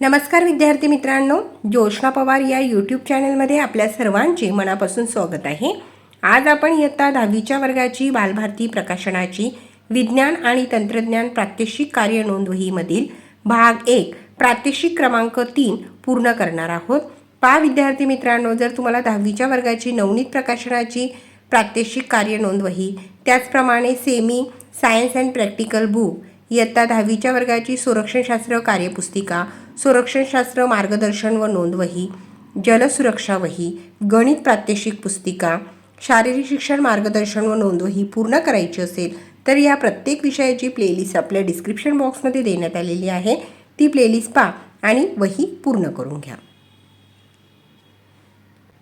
नमस्कार विद्यार्थी मित्रांनो जोशना पवार या यूट्यूब चॅनलमध्ये आपल्या सर्वांचे मनापासून स्वागत आहे. आज आपण इयत्ता दहावीच्या वर्गाची बालभारती प्रकाशनाची विज्ञान आणि तंत्रज्ञान प्रात्यक्षिक कार्य नोंदवहीमधील भाग एक प्रात्यक्षिक क्रमांक तीन पूर्ण करणार आहोत. पहा विद्यार्थी मित्रांनो जर तुम्हाला दहावीच्या वर्गाची नवनीत प्रकाशनाची प्रात्यक्षिक कार्य नोंदवही त्याचप्रमाणे semi science and practical book इयत्ता दहावीच्या वर्गाची संरक्षणशास्त्र कार्यपुस्तिका संरक्षणशास्त्र मार्गदर्शन व नोंदवही जलसुरक्षावही गणित प्रात्यक्षिक पुस्तिका शारीरिक शिक्षण मार्गदर्शन व नोंदवही पूर्ण करायची असेल तर या प्रत्येक विषयाची प्लेलिस्ट आपल्या डिस्क्रिप्शन बॉक्समध्ये देण्यात आलेली आहे. ती प्लेलिस्ट पहा आणि वही पूर्ण करून घ्या.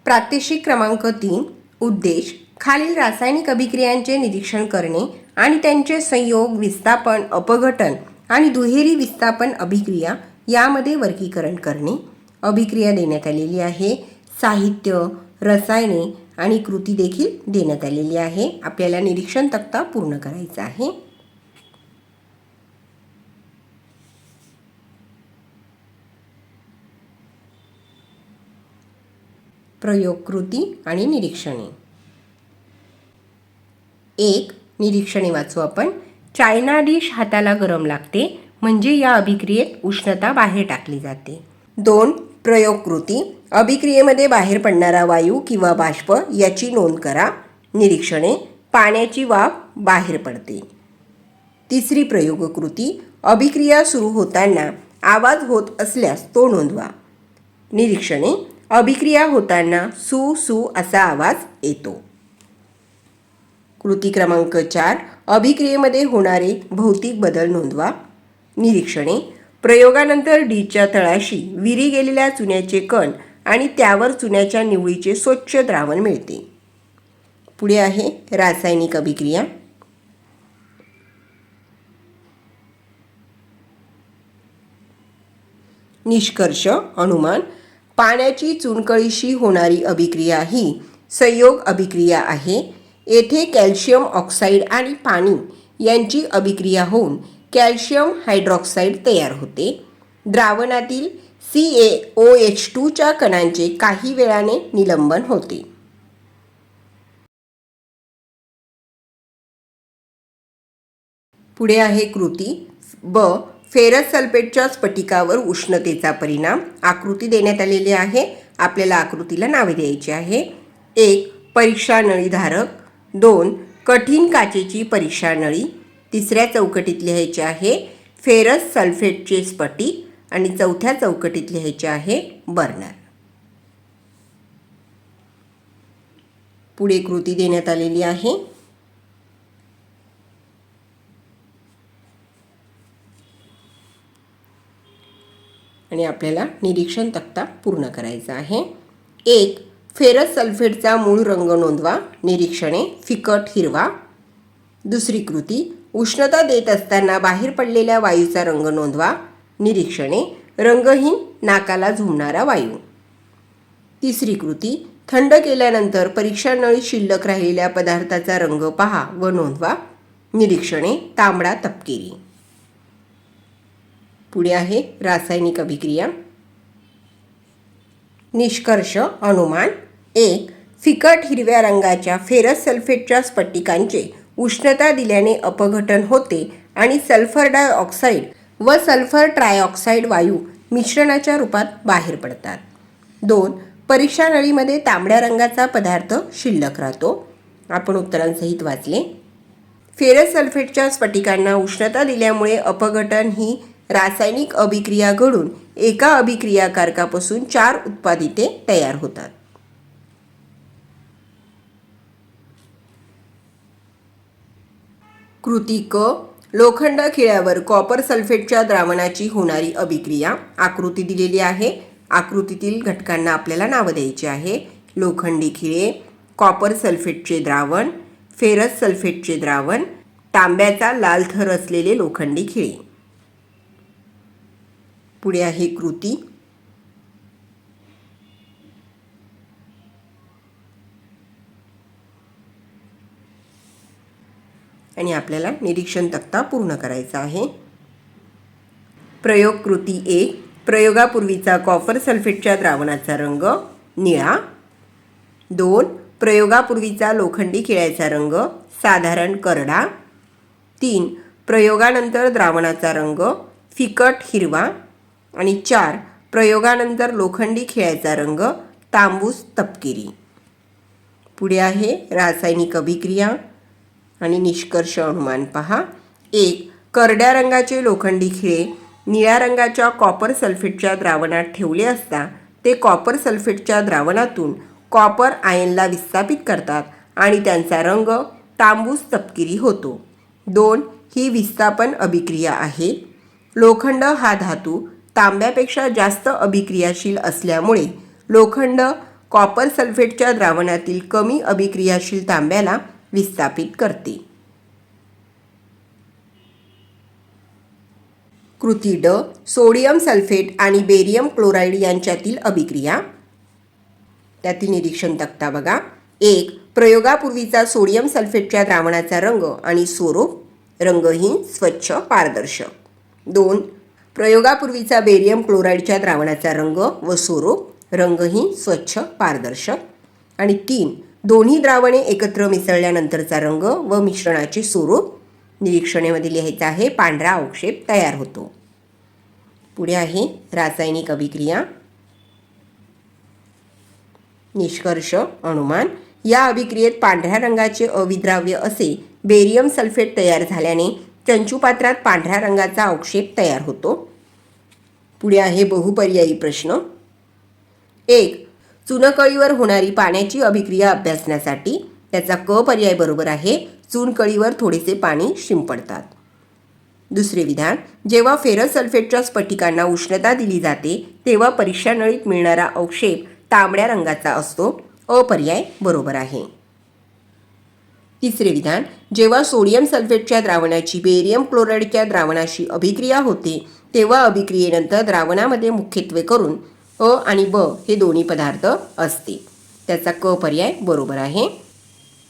प्रात्यक्षिक क्रमांक तीन उद्देश खालील रासायनिक अभिक्रियांचे निरीक्षण करणे आणि त्यांचे संयोग विस्थापन अपघटन आणि दुहेरी विस्थापन अभिक्रिया यामध्ये वर्गीकरण करणे अभिक्रिया देण्यात आलेली आहे साहित्य रसायने आणि कृती देखील देण्यात आलेली आहे. आपल्याला निरीक्षण तक्ता पूर्ण करायचा आहे. प्रयोग कृती आणि निरीक्षणे. एक निरीक्षणे वाचू आपण. चायना डिश हाताला गरम लागते. म्हणजे या अभिक्रियेत उष्णता बाहेर टाकली जाते. दोन प्रयोग कृती अभिक्रियेमध्ये बाहेर पडणारा वायू किंवा बाष्प याची नोंद करा. निरीक्षणे पाण्याची वाफ बाहेर पडते. तिसरी प्रयोगकृती. अभिक्रिया सुरू होताना आवाज होत असल्यास तो नोंदवा. निरीक्षणे अभिक्रिया होताना सू सू असा आवाज येतो. कृती क्रमांक चार. अभिक्रियेमध्ये होणारे भौतिक बदल नोंदवा. निरीक्षणे प्रयोगानंतर डीच्या तळाशी विरी गेलेल्या चुन्याचे कण आणि त्यावर चुन्याच्या निवळीचे स्वच्छ द्रावण मिळते. पुढे आहे रासायनिक अभिक्रिया. निष्कर्ष अनुमान. पाण्याची चुनकळीशी होणारी अभिक्रिया ही संयोग अभिक्रिया आहे. येथे कॅल्शियम ऑक्साईड आणि पाणी यांची अभिक्रिया होऊन कॅल्शियम हायड्रॉक्साईड तयार होते. द्रावणातील सी ए ओ एच टूच्या कणांचे काही वेळाने निलंबन होते. पुढे आहे कृती. ब. फेरस सल्फेटच्या स्फटिकावर उष्णतेचा परिणाम. आकृती देण्यात आलेली आहे. आपल्याला आकृतीला नावे द्यायची आहे. एक परीक्षा नळीधारक. दोन कठीण काचेची परीक्षा नळी. तिसऱ्या चौकटीत लिहायचे आहे फेरस सल्फेटचे स्पटी आणि चौथ्या चौकटीत लिहायचे आहे बर्नर. पुढे कृती देण्यात आलेली आहे. आणि आपल्याला निरीक्षण तक्ता पूर्ण करायचा आहे. एक फेरस सल्फेटचा मूळ रंग नोंदवा निरीक्षणे फिकट हिरवा. दुसरी कृती उष्णता देत असताना बाहेर पडलेल्या वायूचा रंग नोंदवा निरीक्षणे रंगहीन नाकाला झुमणारा वायू. तिसरी कृती थंड केल्यानंतर परीक्षा नळी शिल्लक राहिलेल्या पदार्थाचा रंग पहा व नोंदवा निरीक्षणे तांबडा तपकिरी. पुढे आहे रासायनिक अभिक्रिया. निष्कर्ष अनुमान. एक फिकट हिरव्या रंगाच्या फेरस सल्फेटच्या स्फटिकांचे उष्णता दिल्याने अपघटन होते आणि सल्फर डायऑक्साईड व सल्फर ट्रायऑक्साईड वायू मिश्रणाच्या रूपात बाहेर पडतात. दोन परीक्षा नळीमध्ये तांबड्या रंगाचा पदार्थ शिल्लक राहतो. आपण उत्तरांसहित वाचले. फेरस सल्फेटच्या स्फटिकांना उष्णता दिल्यामुळे अपघटन ही रासायनिक अभिक्रिया घडून एका अभिक्रियाकारकापासून चार उत्पादिते तयार होतात. कृती क लोखंड खिळ्यावर कॉपर सल्फेटच्या द्रावणाची होणारी अभिक्रिया. आकृती दिलेली आहे. आकृतीतील घटकांना आपल्याला नावं द्यायची आहे. लोखंडी खिळे कॉपर सल्फेटचे द्रावण फेरस सल्फेटचे द्रावण तांब्याचा लाल थर असलेले लोखंडी खिळे. पुढे आहे कृती. आणि आपल्याला निरीक्षण तक्ता पूर्ण करायचा आहे. प्रयोग कृती एक प्रयोगापूर्वीचा कॉपर सल्फेटच्या द्रावणाचा रंग निळा. दोन प्रयोगापूर्वीचा लोखंडी खिळ्याचा रंग साधारण करडा. तीन प्रयोगानंतर द्रावणाचा रंग फिकट हिरवा. आणि चार प्रयोगानंतर लोखंडी खिळ्याचा रंग तांबूस तपकिरी. पुढे आहे रासायनिक अभिक्रिया. आणि निष्कर्ष अनुमान पहा. एक करड्या रंगाचे लोखंडी खिळे निळ्या रंगाच्या कॉपर सल्फेटच्या द्रावणात ठेवले असता ते कॉपर सल्फेटच्या द्रावणातून कॉपर आयनला विस्थापित करतात आणि त्यांचा रंग तांबूस तपकिरी होतो. दोन ही विस्थापन अभिक्रिया आहे. लोखंड हा धातू तांब्यापेक्षा जास्त अभिक्रियाशील असल्यामुळे लोखंड कॉपर सल्फेटच्या द्रावणातील कमी अभिक्रियाशील तांब्याला विस्थापित करते. कृती ड सोडियम सल्फेट आणि बेरियम क्लोराईड यांच्यातील अभिक्रिया. त्यातील निरीक्षण तक्ता बघा. एक प्रयोगापूर्वीचा सोडियम सल्फेटच्या द्रावणाचा रंग आणि स्वरूप. रंगहीन स्वच्छ पारदर्शक. दोन प्रयोगापूर्वीचा बेरियम क्लोराईडच्या द्रावणाचा रंग व स्वरूप. रंगहीन स्वच्छ पारदर्शक. आणि तीन दोन्ही द्रावणे एकत्र मिसळल्यानंतरचा रंग व मिश्रणाचे स्वरूप निरीक्षणेमध्ये लिहायचं आहे. पांढरा अवक्षेप तयार होतो. पुढे आहे रासायनिक अभिक्रिया. निष्कर्ष अनुमान. या अभिक्रियेत पांढऱ्या रंगाचे अविद्राव्य असे बेरियम सल्फेट तयार झाल्याने चंचूपात्रात पांढऱ्या रंगाचा अवक्षेप तयार होतो. पुढे आहे बहुपर्यायी प्रश्न. एक चुनकळीवर होणारी पाण्याची अभिक्रिया अभ्यासण्यासाठी त्याचा क पर्याय बरोबर आहे. चुनकळीवर थोडेसे पाणी शिंपडतात. दुसरे विधान जेव्हा फेरस सल्फेटच्या स्फटिकांना उष्णता दिली जाते तेव्हा परीक्षा नळीत मिळणारा अवक्षेप तांबड्या रंगाचा असतो. अपर्याय बरोबर आहे. तिसरे विधान जेव्हा सोडियम सल्फेटच्या द्रावणाची बेरियम क्लोराईडच्या द्रावणाशी अभिक्रिया होते तेव्हा अभिक्रियेनंतर द्रावणामध्ये मुख्यत्वे करून अ आणि ब हे दोन्ही पदार्थ असते. त्याचा क पर्याय बरोबर आहे.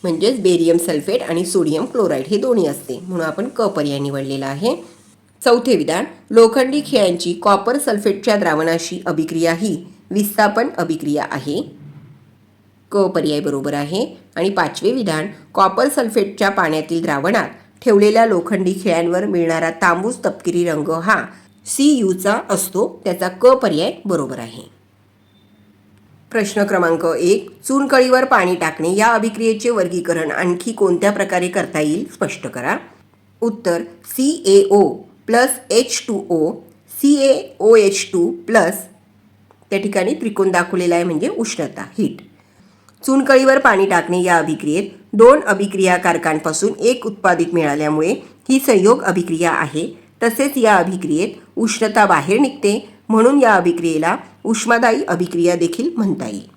म्हणजेच बेरियम सल्फेट आणि सोडियम क्लोराईड हे दोन्ही असते. म्हणून आपण क पर्याय निवडलेला आहे. चौथे विधान लोखंडी खिळ्यांची कॉपर सल्फेटच्या द्रावणाशी अभिक्रिया ही विस्थापन अभिक्रिया आहे. क पर्याय बरोबर आहे. आणि पाचवे विधान कॉपर सल्फेटच्या पाण्यातील द्रावणात ठेवलेल्या लोखंडी खिळ्यांवर मिळणारा तांबूस तपकिरी रंग हा सी यूचा असतो त्याचा क पर्याय बरोबर आहे. प्रश्न क्रमांक एक चुनकळीवर पाणी टाकणे या अभिक्रियेचे वर्गीकरण आणखी कोणत्या प्रकारे करता येईल स्पष्ट करा. उत्तर C A O plus H two O C A O H two plus त्या ठिकाणी त्रिकोण दाखवलेला आहे म्हणजे उष्णता हीट चुनकळीवर पाणी टाकणे या अभिक्रियेत दोन अभिक्रियाकारकांपासून एक उत्पादित मिळाल्यामुळे ही संयोग अभिक्रिया आहे. तसेच या अभिक्रियेत उष्णता बाहेर निघते म्हणून या अभिक्रियेला उष्मादायी अभिक्रिया देखील म्हणता येईल.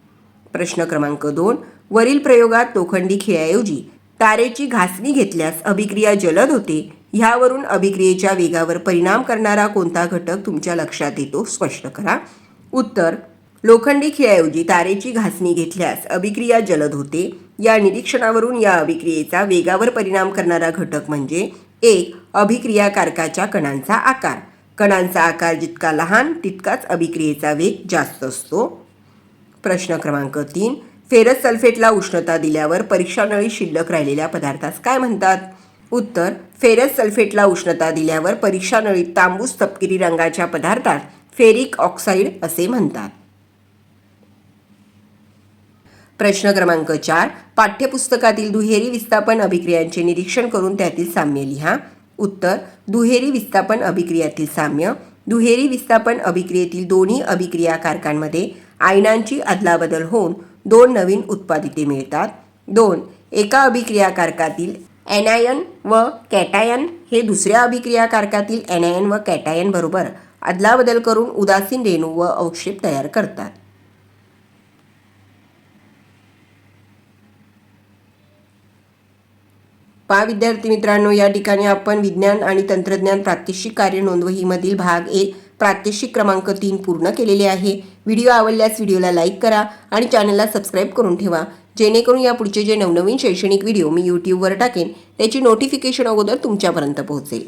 प्रश्न क्रमांक दोन. वरील प्रयोगात लोखंडी खिळ्याऐवजी तारेची घासणी घेतल्यास अभिक्रिया जलद होते ह्यावरून अभिक्रियेच्या वेगावर परिणाम करणारा कोणता घटक तुमच्या लक्षात येतो स्पष्ट करा. उत्तर. लोखंडी खिळ्याऐवजी तारेची घासणी घेतल्यास अभिक्रिया जलद होते. या निरीक्षणावरून या अभिक्रियेचा वेगावर परिणाम करणारा घटक म्हणजे एक अभिक्रियाकारकाच्या कणांचा आकार. कणांचा आकार जितका लहान तितकाच अभिक्रियेचा वेग जास्त असतो. प्रश्न क्रमांक तीन. फेरस सल्फेटला उष्णता दिल्यावर परीक्षानळी शिल्लक राहिलेल्या पदार्थास काय म्हणतात? उत्तर फेरस सल्फेटला उष्णता दिल्यावर परीक्षानळीत तांबूस तपकिरी रंगाच्या पदार्थात फेरिक ऑक्साईड असे म्हणतात. प्रश्न क्रमांक चार. पाठ्यपुस्तकातील दुहेरी विस्थापन अभिक्रियांचे निरीक्षण करून त्यातील साम्य लिहा. उत्तर दुहेरी विस्थापन अभिक्रियातील साम्य दुहेरी विस्थापन अभिक्रियेतील दोन्ही अभिक्रिया कारकांमध्ये आयनांची अदलाबदल होऊन दोन नवीन उत्पादिते मिळतात. दोन एका अभिक्रिया कारकातील ॲनायन व कॅटायन हे दुसऱ्या अभिक्रिया कारकातील ॲनायन व कॅटायन बरोबर अदलाबदल करून उदासीन रेणू व अवक्षेप तयार करतात. पहा विद्यार्थी मित्रांनो या ठिकाणी आपण विज्ञान आणि तंत्रज्ञान प्रात्यक्षिक कार्य नोंदवहीमधील भाग एक प्रात्यक्षिक क्रमांक तीन पूर्ण केलेले आहे. व्हिडिओ आवडल्यास व्हिडिओला लाईक करा आणि चॅनलला सबस्क्राईब करून ठेवा. जेणेकरून या पुढचे जे नवनवीन शैक्षणिक व्हिडिओ मी यूट्यूबवर टाकेन त्याची नोटिफिकेशन अगोदर तुमच्यापर्यंत पोहोचेल.